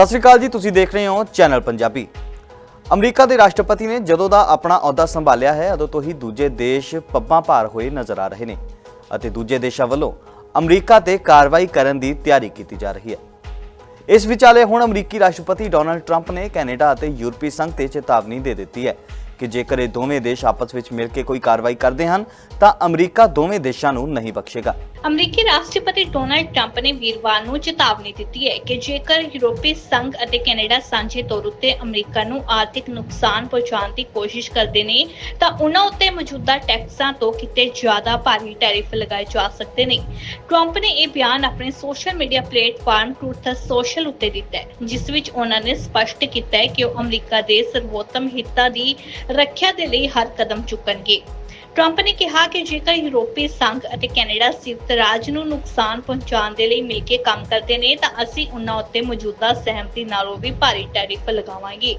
ਸਤਿ ਸ਼੍ਰੀ ਅਕਾਲ ਜੀ, ਤੁਸੀਂ ਦੇਖ ਰਹੇ ਹੋ ਚੈਨਲ ਪੰਜਾਬੀ। ਅਮਰੀਕਾ ਦੇ ਰਾਸ਼ਟਰਪਤੀ ਨੇ ਜਦੋਂ ਦਾ ਆਪਣਾ ਅਹੁਦਾ ਸੰਭਾਲਿਆ ਹੈ, ਉਦੋਂ ਤੋਂ ਹੀ ਦੂਜੇ ਦੇਸ਼ ਪੱਬਾਂ ਭਾਰ ਹੋਏ ਨਜ਼ਰ ਆ ਰਹੇ ਨੇ ਅਤੇ ਦੂਜੇ ਦੇਸ਼ਾਂ ਵੱਲੋਂ ਅਮਰੀਕਾ ਤੇ ਕਾਰਵਾਈ ਕਰਨ ਦੀ ਤਿਆਰੀ ਕੀਤੀ ਜਾ ਰਹੀ ਹੈ। ਇਸ ਵਿਚਾਲੇ ਹੁਣ ਅਮਰੀਕੀ ਰਾਸ਼ਟਰਪਤੀ ਡੋਨਲਡ ਟਰੰਪ ਨੇ ਕੈਨੇਡਾ ਅਤੇ ਯੂਰਪੀ ਸੰਘ ਤੇ ਚੇਤਾਵਨੀ ਦੇ ਦਿੱਤੀ ਹੈ ਕਿ ਜੇਕਰ ਇਹ ਦੋਵੇਂ ਦੇਸ਼ ਆਪਸ ਵਿੱਚ ਮਿਲ ਕੇ ਕੋਈ ਕਾਰਵਾਈ ਕਰਦੇ ਹਨ, ਤਾਂ ਅਮਰੀਕਾ ਦੋਵੇਂ ਦੇਸ਼ਾਂ ਨੂੰ ਨਹੀਂ ਬਖਸ਼ੇਗਾ। ਅਮਰੀਕੀ ਰਾਸ਼ਟਰਪਤੀ ਡੋਨਾਲਡ ਟਰੰਪ ਨੇ ਵੀਰਵਾਰ ਨੂੰ ਚੇਤਾਵਨੀ ਦਿੱਤੀ ਹੈ ਕਿ ਜੇਕਰ ਯੂਰਪੀ ਸੰਘ ਅਤੇ ਕੈਨੇਡਾ ਸਾਂਝੇ ਤੌਰ ਉੱਤੇ ਅਮਰੀਕਾ ਨੂੰ ਆਰਥਿਕ ਨੁਕਸਾਨ ਪਹੁੰਚਾਉਣ ਦੀ ਕੋਸ਼ਿਸ਼ ਕਰਦੇ ਨੇ, ਤਾਂ ਉਹਨਾਂ ਉੱਤੇ ਮੌਜੂਦਾ ਟੈਕਸਾਂ ਤੋਂ ਕਿਤੇ ਜ਼ਿਆਦਾ ਭਾਰੀ ਟੈਰਿਫ ਲਗਾਏ ਜਾ ਸਕਦੇ ਨੇ। ਟਰੰਪ ਨੇ ਇਹ ਬਿਆਨ ਆਪਣੇ social media platform Truth Social ਉੱਤੇ ਦਿੱਤਾ ਹੈ, ਜਿਸ ਵਿੱਚ ਉਹਨਾਂ ਨੇ ਸਪਸ਼ਟ ਕੀਤਾ ਹੈ ਕਿ ਉਹ ਅਮਰੀਕਾ ਦੇ ਸਰਵੋਤਮ ਹਿੱਤਾਂ ਦੀ ਰੱਖਿਆ ਦੇ ਲਈ ਹਰ ਕਦਮ ਚੁੱਕਣਗੇ। ਟਰੰਪ ਨੇ ਕਿਹਾ ਕਿ ਜੇਕਰ ਯੂਰਪੀ ਸੰਘ ਅਤੇ ਕੈਨੇਡਾ ਸੰਯੁਕਤ ਰਾਜ ਨੂੰ ਨੁਕਸਾਨ ਪਹੁੰਚਾਉਣ ਦੇ ਲਈ ਮਿਲ ਕੇ ਕੰਮ ਕਰਦੇ ਨੇ, ਤਾਂ ਅਸੀਂ ਉਹਨਾਂ ਉੱਤੇ ਮੌਜੂਦਾ ਸਹਿਮਤੀ ਨਾਲੋਂ ਵੀ ਭਾਰੀ ਟੈਰਿਫ ਲਗਾਵਾਂਗੇ।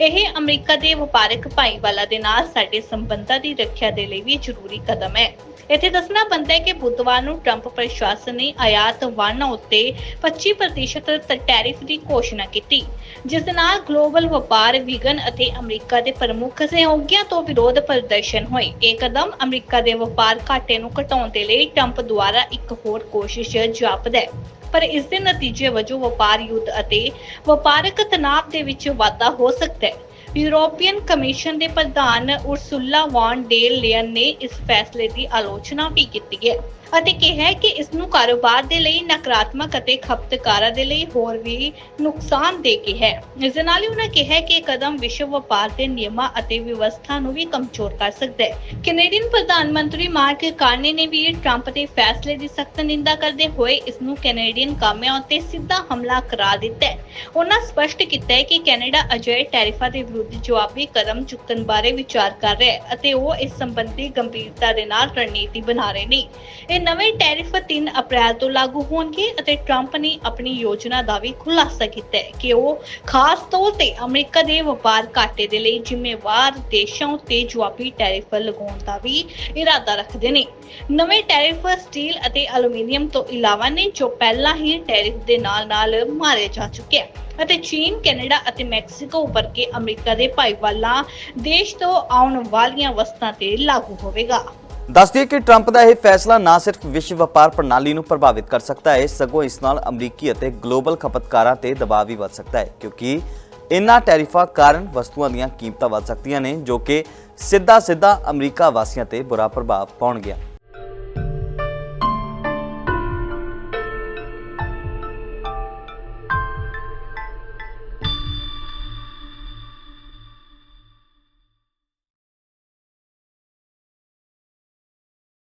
ਇਹ ਅਮਰੀਕਾ ਦੇ ਵਪਾਰਕ ਭਾਈਵਾਲਾ ਦੇ ਨਾਲ ਸਾਡੇ ਸੰਬੰਧਾਂ ਦੀ ਰੱਖਿਆ ਦੇ ਲਈ ਵੀ ਜ਼ਰੂਰੀ ਕਦਮ ਹੈ। ਇੱਥੇ ਦੱਸਣਾ ਬਣਦਾ ਹੈ ਕਿ ਬੁੱਧਵਾਰ ਨੂੰ ਟਰੰਪ ਪ੍ਰਸ਼ਾਸਨ ਨੇ ਆਯਾਤ ਵਾਹਨਾਂ ਉੱਤੇ 25% ਟੈਰਿਫ ਦੀ ਘੋਸ਼ਣਾ ਕੀਤੀ, ਜਿਸ ਦੇ ਨਾਲ ਗਲੋਬਲ ਵਪਾਰ, ਵਿਗਨ ਅਤੇ ਅਮਰੀਕਾ ਦੇ ਪ੍ਰਮੁੱਖ ਸਹਿਯੋਗੀਆਂ ਤੋਂ ਵਿਰੋਧ ਪ੍ਰਦਰਸ਼ਨ ਹੋਏ। ਇਹ ਕਦਮ ਅਮਰੀਕਾ ਦੇ ਵਪਾਰ ਘਾਟੇ ਨੂੰ ਘਟਾਉਣ ਦੇ ਲਈ ਟਰੰਪ ਦੁਆਰਾ ਇੱਕ ਹੋਰ ਕੋਸ਼ਿਸ਼ ਜਾਪਦਾ ਹੈ। ਪਰ ਇਸ ਦੇ ਨਤੀਜੇ ਵਜੋਂ ਵਪਾਰ ਯੁੱਧ ਅਤੇ ਵਪਾਰਕ ਤਣਾਅ ਦੇ ਵਿੱਚ ਵਾਧਾ ਹੋ ਸਕਦਾ ਹੈ। ਯੂਰੋਪੀਅਨ ਕਮਿਸ਼ਨ ਦੇ ਪ੍ਰਧਾਨ ਉਰਸੁਲਾ ਵਾਨ ਡੇਰ ਲੀਅਨ ਨੇ ਇਸ ਫੈਸਲੇ ਦੀ ਆਲੋਚਨਾ ਵੀ ਕੀਤੀ ਹੈ ਅਤੇ ਕਿਹਾ ਕਿ ਇਸ ਨੂੰ ਕਾਰੋਬਾਰ ਦੇ ਲਈ, ਨਕਾਰਾਤਮਕ ਅਤੇ ਖਪਤਕਾਰਾਂ ਦੇ ਲਈ ਹੋਰ ਵੀ ਨੁਕਸਾਨਦੇਹ ਹੈ। ਇਸ ਦੇ ਨਾਲ ਹੀ ਉਹਨਾਂ ਕਿਹਾ ਕਿ ਇਹ ਕਦਮ ਵਿਸ਼ਵ ਵਪਾਰ ਦੇ ਨਿਯਮਾਂ ਅਤੇ ਵਿਵਸਥਾ ਨੂੰ ਵੀ ਕਮਜ਼ੋਰ ਕਰ ਸਕਦਾ ਹੈ। ਕੈਨੇਡੀਅਨ ਪ੍ਰਧਾਨ ਮੰਤਰੀ ਮਾਰਕ ਕਾਰਨੇ ਨੇ ਵੀ ਟਰੰਪ ਦੇ ਫੈਸਲੇ ਦੀ ਸਖਤ ਨਿੰਦਾ ਕਰਦੇ ਹੋਏ ਇਸ ਨੂੰ ਕੈਨੇਡੀਅਨ ਕਾਮਿਆਂ ਉੱਤੇ ਸਿੱਧਾ ਹਮਲਾ ਕਰਾ ਦਿੱਤਾ ਹੈ। ਉਹਨਾਂ ਸਪਸ਼ਟ ਕੀਤਾ ਹੈ ਕਿ ਕੈਨੇਡਾ ਅਜਿਹੇ ਟੈਰਿਫਾਂ ਦੇ ਵਿਰੁੱਧ ਜਵਾਬੀ ਕਦਮ ਚੁੱਕਣ ਬਾਰੇ ਵਿਚਾਰ ਕਰ ਰਿਹਾ ਹੈ ਅਤੇ ਉਹ ਇਸ ਸੰਬੰਧੀ ਗੰਭੀਰਤਾ ਦੇ ਨਾਲ ਰਣਨੀਤੀ ਬਣਾ ਰਹੇ ਨੇ। ਇਹ ਨਵੇਂ ਟੈਰਿਫ 3 ਅਪ੍ਰੈਲ ਤੋਂ ਲਾਗੂ ਹੋਣਗੇ ਅਤੇ ਟਰੰਪ ਨੇ ਆਪਣੀ ਯੋਜਨਾ ਦਾ ਵੀ ਖੁਲਾਸਾ ਕੀਤਾ ਹੈ ਕਿ ਉਹ ਖਾਸ ਤੌਰ ਤੇ ਅਮਰੀਕਾ ਦੇ ਵਪਾਰ ਘਾਟੇ ਦੇ ਲਈ ਜ਼ਿੰਮੇਵਾਰ ਦੇਸ਼ਾਂ ਉੱਤੇ ਜਵਾਬੀ ਟੈਰਿਫ ਲਗਾਉਣ ਦਾ ਵੀ ਇਰਾਦਾ ਰੱਖਦੇ ਨੇ। ਨਵੇਂ ਟੈਰਿਫ ਸਟੀਲ ਅਤੇ ਐਲੂਮੀਨੀਅਮ ਤੋਂ ਇਲਾਵਾ ਨੇ ਜੋ ਪਹਿਲਾਂ ਹੀ ਟੈਰਿਫ ਦੇ ਨਾਲ-ਨਾਲ ਮਾਰੇ ਜਾ ਚੁੱਕੇ ਹਨ ਅਤੇ ਚੀਨ, ਕੈਨੇਡਾ ਅਤੇ ਮੈਕਸੀਕੋ ਵਰਗੇ ਅਮਰੀਕਾ ਦੇ ਭਾਈਵਾਲਾਂ ਦੇਸ਼ ਤੋਂ ਆਉਣ ਵਾਲੀਆਂ ਵਸਤਾਂ ਤੇ ਲਾਗੂ ਹੋਵੇਗਾ। ਦੱਸ ਦਈਏ ਕਿ ਟਰੰਪ ਦਾ ਇਹ ਫੈਸਲਾ ਨਾ ਸਿਰਫ ਵਿਸ਼ਵ ਵਪਾਰ ਪ੍ਰਣਾਲੀ ਨੂੰ ਪ੍ਰਭਾਵਿਤ ਕਰ ਸਕਦਾ ਹੈ ਸਗੋਂ ਇਸ ਨਾਲ ਅਮਰੀਕੀ ਅਤੇ ਗਲੋਬਲ ਖਪਤਕਾਰਾਂ ਤੇ ਦਬਾਅ ਵੀ ਵੱਧ ਸਕਦਾ ਹੈ ਕਿਉਂਕਿ ਇਨ੍ਹਾਂ ਟੈਰਿਫਾਂ ਕਾਰਨ ਵਸਤੂਆਂ ਦੀਆਂ ਕੀਮਤਾਂ ਵੱਧ ਸਕਦੀਆਂ ਨੇ ਜੋ ਕਿ ਸਿੱਧਾ ਸਿੱਧਾ ਅਮਰੀਕਾ ਵਾਸੀਆਂ ਤੇ ਬੁਰਾ ਪ੍ਰਭਾਵ ਪਾਉਣਗੀਆਂ।